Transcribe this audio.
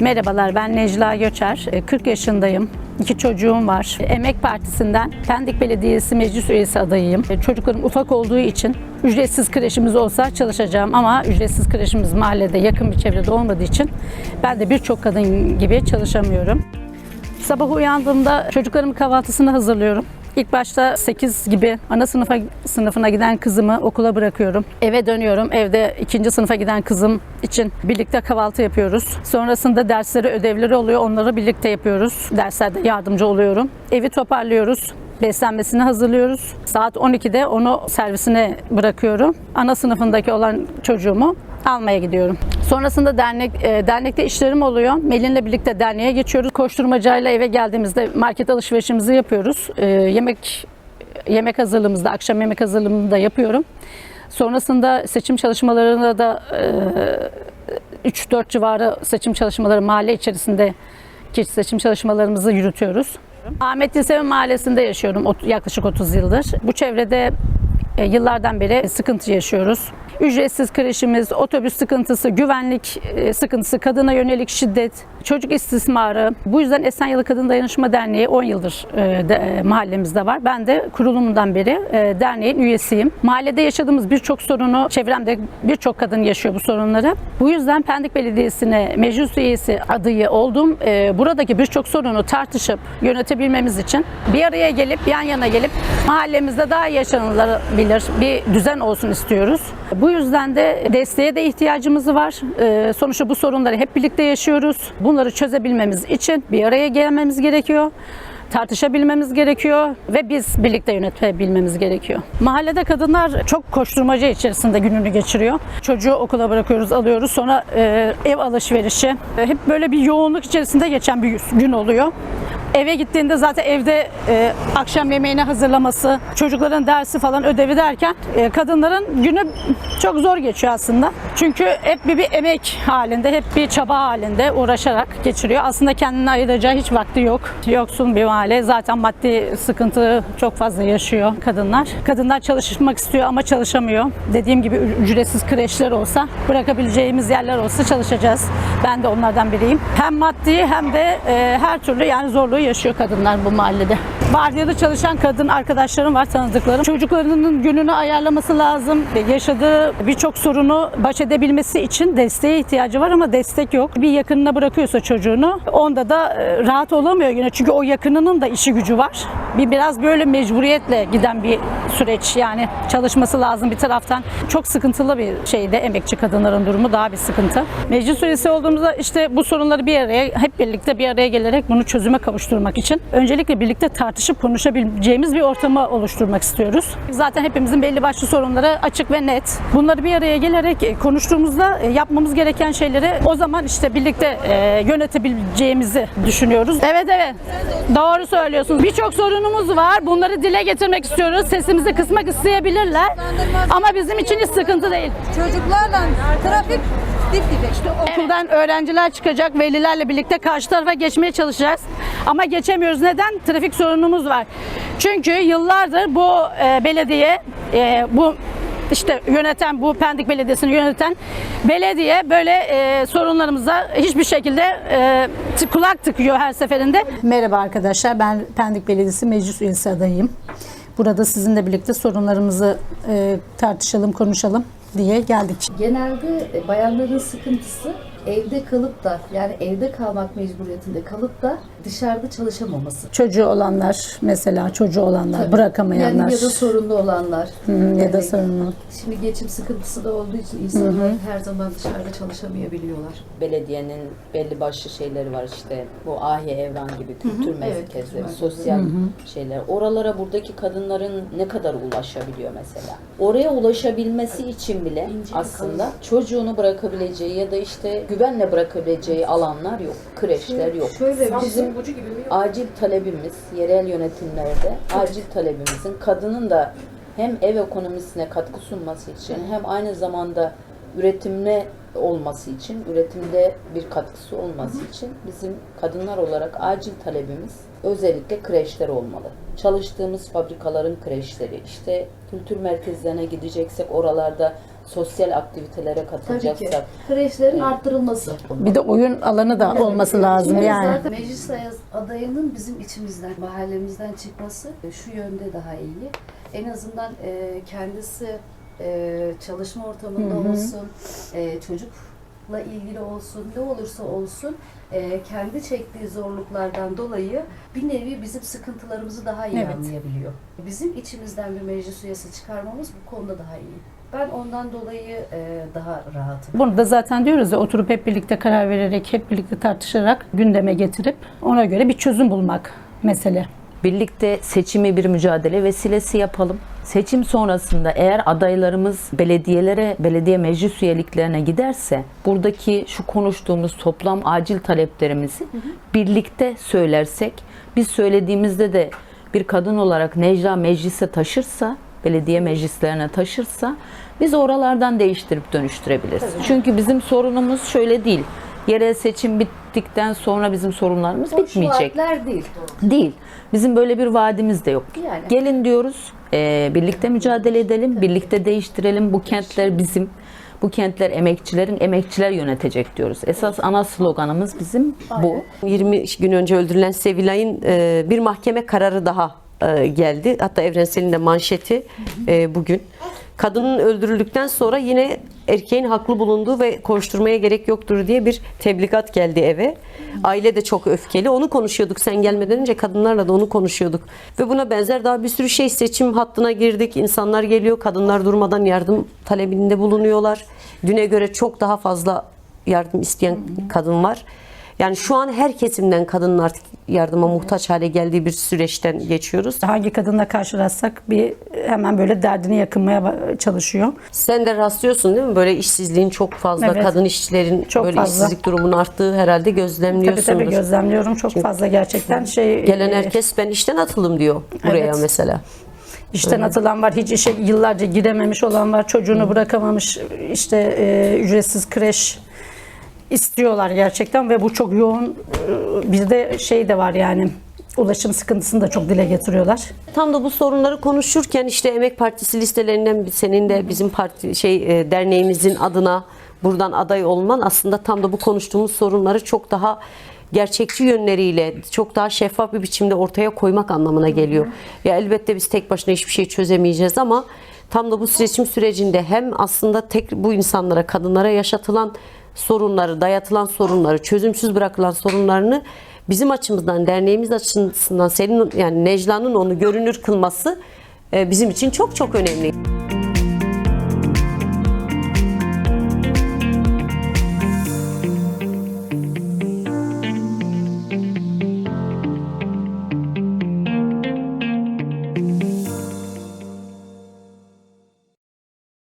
Merhabalar ben Necla Göçer. E, 40 yaşındayım. İki çocuğum var. Emek Partisi'nden Pendik Belediyesi meclis üyesi adayıyım. E, Çocuklarım ufak olduğu için ücretsiz kreşimiz olsa çalışacağım ama ücretsiz kreşimiz mahallede yakın bir çevrede olmadığı için ben de birçok kadın gibi çalışamıyorum. Sabah uyandığımda çocuklarımın kahvaltısını hazırlıyorum. İlk başta 8 gibi ana sınıfa sınıfına giden kızımı okula bırakıyorum. Eve dönüyorum. Evde ikinci sınıfa giden kızım için birlikte kahvaltı yapıyoruz. Sonrasında dersleri, ödevleri oluyor. Onları birlikte yapıyoruz. Derslerde yardımcı oluyorum. Evi toparlıyoruz. Beslenmesini hazırlıyoruz. Saat 12'de onu servisine bırakıyorum. Ana sınıfındaki olan çocuğumu almaya gidiyorum. Sonrasında dernek e, dernekte işlerim oluyor. Melin'le birlikte derneğe geçiyoruz. Koşturmacayla eve geldiğimizde market alışverişimizi yapıyoruz. E, yemek yemek hazırlığımızda, akşam yemek hazırlığımı da yapıyorum. Sonrasında seçim çalışmalarında da e, 3-4 civarı seçim çalışmaları mahalle içerisinde seçim çalışmalarımızı yürütüyoruz. Ahmet Yesevi Mahallesi'nde yaşıyorum yaklaşık 30 yıldır. Bu çevrede e, yıllardan beri sıkıntı yaşıyoruz. Ücretsiz kreşimiz, otobüs sıkıntısı, güvenlik e, sıkıntısı, kadına yönelik şiddet, çocuk istismarı. Bu yüzden Esenyalı Kadın Dayanışma Derneği 10 yıldır e, de, e, mahallemizde var. Ben de kurulumundan beri e, derneğin üyesiyim. Mahallede yaşadığımız birçok sorunu, çevremde birçok kadın yaşıyor bu sorunları. Bu yüzden Pendik Belediyesi'ne meclis üyesi adayı oldum. E, buradaki birçok sorunu tartışıp yönetebilmemiz için bir araya gelip, yan yana gelip mahallemizde daha yaşanılabilir bir düzen olsun istiyoruz. Bu yüzden de desteğe de ihtiyacımız var. Ee, sonuçta bu sorunları hep birlikte yaşıyoruz. Bunları çözebilmemiz için bir araya gelmemiz gerekiyor. Tartışabilmemiz gerekiyor ve biz birlikte yönetebilmemiz gerekiyor. Mahallede kadınlar çok koşturmaca içerisinde gününü geçiriyor. Çocuğu okula bırakıyoruz, alıyoruz. Sonra e, ev alışverişi. E, hep böyle bir yoğunluk içerisinde geçen bir gün oluyor. Eve gittiğinde zaten evde e, akşam yemeğini hazırlaması, çocukların dersi falan ödevi derken e, kadınların günü çok zor geçiyor aslında. Çünkü hep bir, bir emek halinde, hep bir çaba halinde uğraşarak geçiriyor. Aslında kendine ayıracağı hiç vakti yok. Yoksun bir mahalle. Zaten maddi sıkıntı çok fazla yaşıyor kadınlar. Kadınlar çalışmak istiyor ama çalışamıyor. Dediğim gibi ücretsiz kreşler olsa, bırakabileceğimiz yerler olsa çalışacağız. Ben de onlardan biriyim. Hem maddi hem de e, her türlü yani zorluğu yaşıyor kadınlar bu mahallede. Vardiyalı çalışan kadın arkadaşlarım var tanıdıklarım. Çocuklarının gününü ayarlaması lazım. Yaşadığı birçok sorunu baş edebilmesi için desteğe ihtiyacı var ama destek yok. Bir yakınına bırakıyorsa çocuğunu onda da e, rahat olamıyor yine. Çünkü o yakınının da işi gücü var. Bir biraz böyle mecburiyetle giden bir süreç yani çalışması lazım bir taraftan. Çok sıkıntılı bir şeyde emekçi kadınların durumu daha bir sıkıntı. Meclis üyesi olduğumuzda işte bu sorunları bir araya hep birlikte bir araya gelerek bunu çözüme kavuşturmak için öncelikle birlikte tartışıp konuşabileceğimiz bir ortamı oluşturmak istiyoruz. Zaten hepimizin belli başlı sorunları açık ve net. Bunları bir araya gelerek e, konuştuğumuzda e, yapmamız gereken şeyleri o zaman işte birlikte e, yönetebileceğimizi düşünüyoruz. Evet evet. Doğru söylüyorsunuz. Birçok sorunumuz var. Bunları dile getirmek istiyoruz. Sesimizi kısmak isteyebilirler. Ama bizim için hiç sıkıntı değil. Çocuklarla trafik dip dibe. İşte Okuldan öğrenciler çıkacak, velilerle birlikte karşı tarafa geçmeye çalışacağız. Ama geçemiyoruz. Neden? Trafik sorunumuz var. Çünkü yıllardır bu e, belediye, e, bu işte yöneten, bu Pendik Belediyesi'ni yöneten belediye böyle e, sorunlarımıza hiçbir şekilde e, kulak tıkıyor her seferinde. Merhaba arkadaşlar, ben Pendik Belediyesi Meclis Üyesi adayıyım. Burada sizinle birlikte sorunlarımızı e, tartışalım, konuşalım diye geldik. Genelde bayanların sıkıntısı evde kalıp da yani evde kalmak mecburiyetinde kalıp da dışarıda çalışamaması. Çocuğu olanlar mesela çocuğu olanlar Tabii. bırakamayanlar Yani ya da sorunlu olanlar. Hı, ya da sorunlu. Şimdi geçim sıkıntısı da olduğu için insanlar her zaman dışarıda çalışamayabiliyorlar. belediyenin belli başlı şeyleri var işte bu Ahiye Evran gibi kültür Evet, merkezleri, merkezleri. sosyal şeyler. Oralara buradaki kadınların ne kadar ulaşabiliyor mesela? Oraya ulaşabilmesi için bile aslında çocuğunu bırakabileceği ya da işte güvenle bırakabileceği alanlar yok. Kreşler yok. Şöyle Bizim acil talebimiz yerel yönetimlerde acil talebimizin kadının da hem ev ekonomisine katkı sunması için hem aynı zamanda üretimine olması için, üretimde bir katkısı olması için bizim kadınlar olarak acil talebimiz özellikle kreşler olmalı. Çalıştığımız fabrikaların kreşleri, işte kültür merkezlerine gideceksek oralarda sosyal aktivitelere Tabii ki. katılacaksak Kreşlerin arttırılması. Bir de oyun alanı da olması lazım Evet, yani. Zaten meclis adayının bizim içimizden, mahallemizden çıkması şu yönde daha iyi. En azından e, kendisi e, çalışma ortamında olsun, e, çocukla ilgili olsun, ne olursa olsun e, kendi çektiği zorluklardan dolayı bir nevi bizim sıkıntılarımızı daha iyi Evet. anlayabiliyor. Bizim içimizden bir meclis üyesi çıkarmamız bu konuda daha iyi. Ben ondan dolayı e, daha rahatım. Bunu da zaten diyoruz ya oturup hep birlikte karar vererek, hep birlikte tartışarak gündeme getirip ona göre bir çözüm bulmak mesele. Birlikte seçimi bir mücadele vesilesi yapalım. Seçim sonrasında eğer adaylarımız belediyelere, belediye meclis üyeliklerine giderse buradaki şu konuştuğumuz toplam acil taleplerimizi birlikte söylersek, biz söylediğimizde de bir kadın olarak Necla meclise taşırsa, belediye meclislerine taşırsa biz oralardan değiştirip dönüştürebiliriz. Çünkü bizim sorunumuz şöyle değil. Yerel seçim bittikten sonra bizim sorunlarımız O bitmeyecek. değil. Değil. Bizim böyle bir vaadimiz de yok. Yani. Gelin diyoruz, e, birlikte mücadele edelim, birlikte değiştirelim. Bu kentler bizim. Bu kentler emekçilerin, emekçiler yönetecek diyoruz. Esas ana sloganımız bizim bu. 20 gün önce öldürülen Sevilay'ın e, bir mahkeme kararı daha e, geldi. Hatta Evrensel'in de manşeti e, bugün. Kadının öldürüldükten sonra yine erkeğin haklı bulunduğu ve koşturmaya gerek yoktur diye bir tebligat geldi eve. Aile de çok öfkeli. Onu konuşuyorduk sen gelmeden önce kadınlarla da onu konuşuyorduk. Ve buna benzer daha bir sürü şey seçim hattına girdik. İnsanlar geliyor. Kadınlar durmadan yardım talebinde bulunuyorlar. Düne göre çok daha fazla yardım isteyen kadın var. Yani şu an her kesimden kadının artık yardıma muhtaç hale geldiği bir süreçten geçiyoruz. Hangi kadınla karşılaşsak bir hemen böyle derdini yakınmaya çalışıyor. Sen de rastlıyorsun değil mi? Böyle işsizliğin çok fazla, Evet. kadın işçilerin Çok böyle fazla. işsizlik durumunun arttığı herhalde Tabii gözlemliyorsundur. tabii gözlemliyorum çok fazla gerçekten şey Gelen e, herkes ben işten atıldım diyor buraya Evet. mesela. işten atılan var, hiç işe yıllarca girememiş olan var, çocuğunu bırakamamış, işte e, ücretsiz kreş istiyorlar gerçekten ve bu çok yoğun. E, Bir de şey de var yani ulaşım sıkıntısını da çok dile getiriyorlar. Tam da bu sorunları konuşurken işte Emek Partisi listelerinden senin de bizim parti şey e, derneğimizin adına buradan aday olman aslında tam da bu konuştuğumuz sorunları çok daha gerçekçi yönleriyle çok daha şeffaf bir biçimde ortaya koymak anlamına geliyor. Ya elbette biz tek başına hiçbir şey çözemeyeceğiz ama tam da bu seçim sürecinde hem aslında tek bu insanlara, kadınlara yaşatılan sorunları, dayatılan sorunları, çözümsüz bırakılan sorunlarını bizim açımızdan, derneğimiz açısından senin yani Necla'nın onu görünür kılması e, bizim için çok çok önemli.